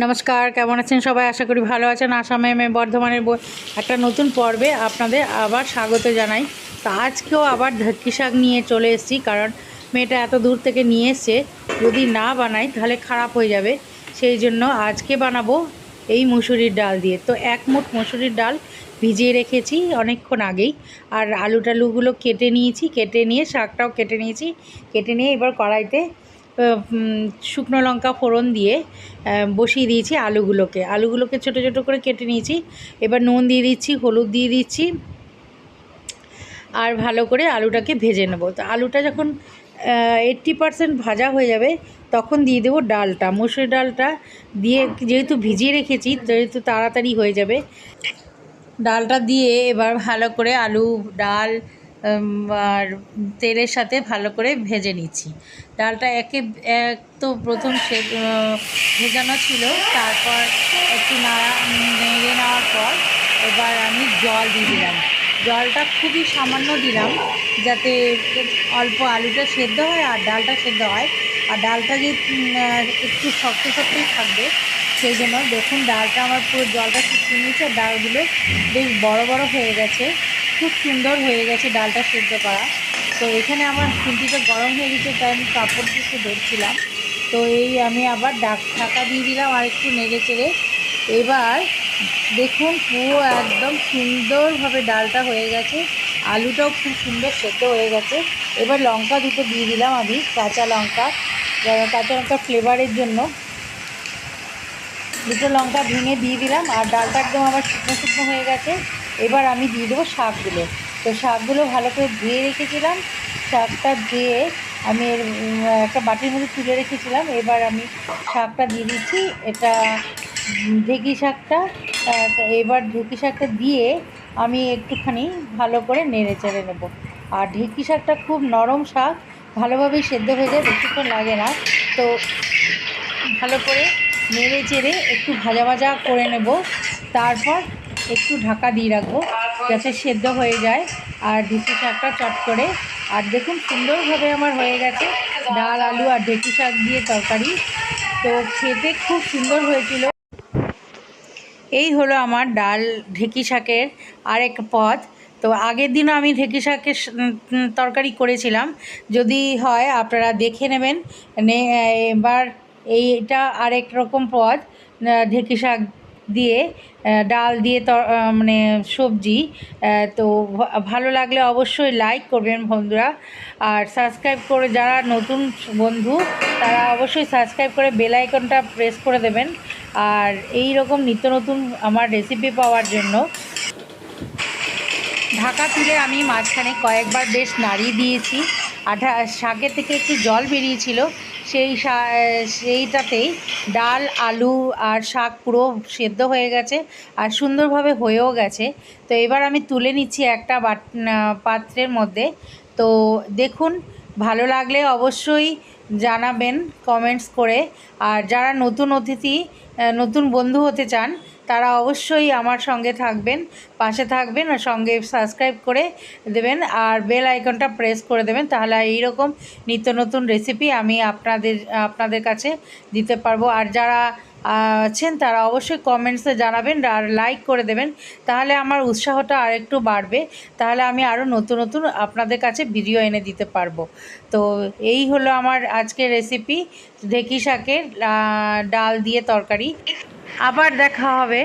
নমস্কার, কেমন আছেন সবাই? আশা করি ভালো আছেন। আসামে এম বর্ধমানের একটা নতুন পর্বে আপনাদের আবার স্বাগত জানাই। তো আজকেও আবার ধটকি শাক নিয়ে চলে এসেছি, কারণ মেয়েটা এত দূর থেকে নিয়ে এসছে। যদি না বানাই, তাহলে খারাপ হয়ে যাবে। সেই জন্য আজকে বানাবো এই মুসুরির ডাল দিয়ে। তো এক মুঠ মুসুরির ডাল ভিজিয়ে রেখেছি অনেকক্ষণ আগেই। আর আলু টালুগুলো কেটে নিয়েছি, কেটে নিয়ে শাকটাও কেটে নিয়েছি। কেটে নিয়ে এবার কড়াইতে শুকনো লঙ্কা ফোড়ন দিয়ে বসিয়ে দিয়েছি আলুগুলোকে। আলুগুলোকে ছোটো ছোটো করে কেটে নিয়েছি। এবার নুন দিয়ে দিচ্ছি, হলুদ দিয়ে দিচ্ছি, আর ভালো করে আলুটাকে ভেজে নেব। তো আলুটা যখন এইট্টি পারসেন্ট ভাজা হয়ে যাবে, তখন দিয়ে দেবো ডালটা। মুসুরি ডালটা দিয়ে যেহেতু ভিজিয়ে রেখেছি, যেহেতু তাড়াতাড়ি হয়ে যাবে, ডালটা দিয়ে এবার ভালো করে আলু, ডাল আর তেলের সাথে ভালো করে ভেজে নিচ্ছি। ডালটা একে, এক তো প্রথম সে ভেজানো ছিল, তারপর একটু নাড়া, নেড়ে নেওয়ার পর এবার আমি জল দিয়ে দিলাম। জলটা খুবই সামান্য দিলাম, যাতে অল্প আলুটা সেদ্ধ হয় আর ডালটা সেদ্ধ হয়। আর ডালটা যে একটু শক্ত শক্তই থাকবে, সেই জন্য দেখুন ডালটা আমার পুরো জলটা শুকিয়ে নিয়েছে, আর ডালগুলো বেশ বড় বড় হয়ে গেছে। খুব সুন্দর হয়ে গেছে ডালটা সেদ্ধ করা। তো এখানে আমার খুন্তিটা গরম হয়ে গেছে, তাই আমি কাপড় একটু ধরছিলাম। তো এই আমি আবার ডাক ঢাকা দিয়ে দিলাম আর একটু নেড়ে চেড়ে। এবার দেখুন পুরো একদম সুন্দরভাবে ডালটা হয়ে গেছে। আলুটাও খুব সুন্দর সেদ্ধ হয়ে গেছে। এবার লঙ্কা দুটো দিয়ে দিলাম আমি, কাঁচা লঙ্কা কাঁচা লঙ্কা ফ্লেভারের জন্য। দুটো লঙ্কা ভেঙে দিয়ে দিলাম আর ডালটা একদম আবার শুকনো শুকনো হয়ে গেছে। এবার আমি দিয়ে দেবো শাকগুলো। তো শাকগুলো ভালো করে ধুয়ে রেখেছিলাম। শাকটা ধুয়ে আমি এর একটা বাটির মধ্যে তুলে রেখেছিলাম। এবার আমি শাকটা দিয়ে দিচ্ছি। এটা ঢেঁকি শাকটা এবার ঢেঁকি শাকটা দিয়ে আমি একটুখানি ভালো করে নেড়ে চেড়ে নেব। আর ঢেঁকি শাকটা খুব নরম শাক, ভালোভাবেই সেদ্ধ হয়ে যায়, বেশিক্ষণ লাগে না। তো ভালো করে নেড়ে চেড়ে একটু ভাজা ভাজা করে নেব। তারপর একটু ঢাকা দিয়ে রাখব, যাতে সেদ্ধ হয়ে যায়। আর ঢেঁকি শাকটা চট করে। আর দেখুন, সুন্দরভাবে আমার হয়ে গেছে। ডাল, আলু আর ঢেঁকি শাক দিয়ে তরকারি। তো খেতে খুব সুন্দর হয়েছিল। এই হলো আমার ডাল ঢেঁকি শাকের আরেক পদ। তো আগের দিনও আমি ঢেঁকি শাকের তরকারি করেছিলাম। যদি হয়, আপনারা দেখে নেবেন। এবার এইটা আরেক রকম পদ ঢেঁকি শাক দিয়ে ডাল দিয়ে তর- মানে সবজি তো ভালো লাগলে অবশ্যই লাইক করবেন বন্ধুরা। আর সাবস্ক্রাইব করে যারা নতুন বন্ধু, তারা অবশ্যই সাবস্ক্রাইব করে বেল আইকনটা প্রেস করে দেবেন। আর এই রকম নিত্য নতুন আমার রেসিপি পাওয়ার জন্য ঢাকা তুলে আমি মাঝখানে কয়েকবার বেশ নাড়িয়ে দিয়েছি। ঢা- শাকের থেকে একটু জল বেরিয়েছিল। সেই সেইটাতেই ডাল, আলু আর শাক পুরো সেদ্ধ হয়ে গেছে আর সুন্দরভাবে হয়েও গেছে। তো এবার আমি তুলে নিচ্ছি একটা পাত্রের মধ্যে। তো দেখুন, ভালো লাগলে অবশ্যই জানাবেন কমেন্টস করে। আর যারা নতুন অতিথি নতুন বন্ধু হতে চান, তারা অবশ্যই আমার সঙ্গে থাকবেন, পাশে থাকবেন আর সঙ্গে সাবস্ক্রাইব করে দেবেন। আর বেল আইকনটা প্রেস করে দেবেন, তাহলে এইরকম নিত্য নতুন রেসিপি আমি আপনাদের আপনাদের কাছে দিতে পারব। আর যারা আছেন, তারা অবশ্যই কমেন্টসে জানাবেন আর লাইক করে দেবেন। তাহলে আমার উৎসাহটা আর একটু বাড়বে। তাহলে আমি আরও নতুন নতুন আপনাদের কাছে ভিডিও এনে দিতে পারব। তো এই হলো আমার আজকের রেসিপি ঢেঁকি শাকের ডাল দিয়ে তরকারি। আবার দেখা হবে।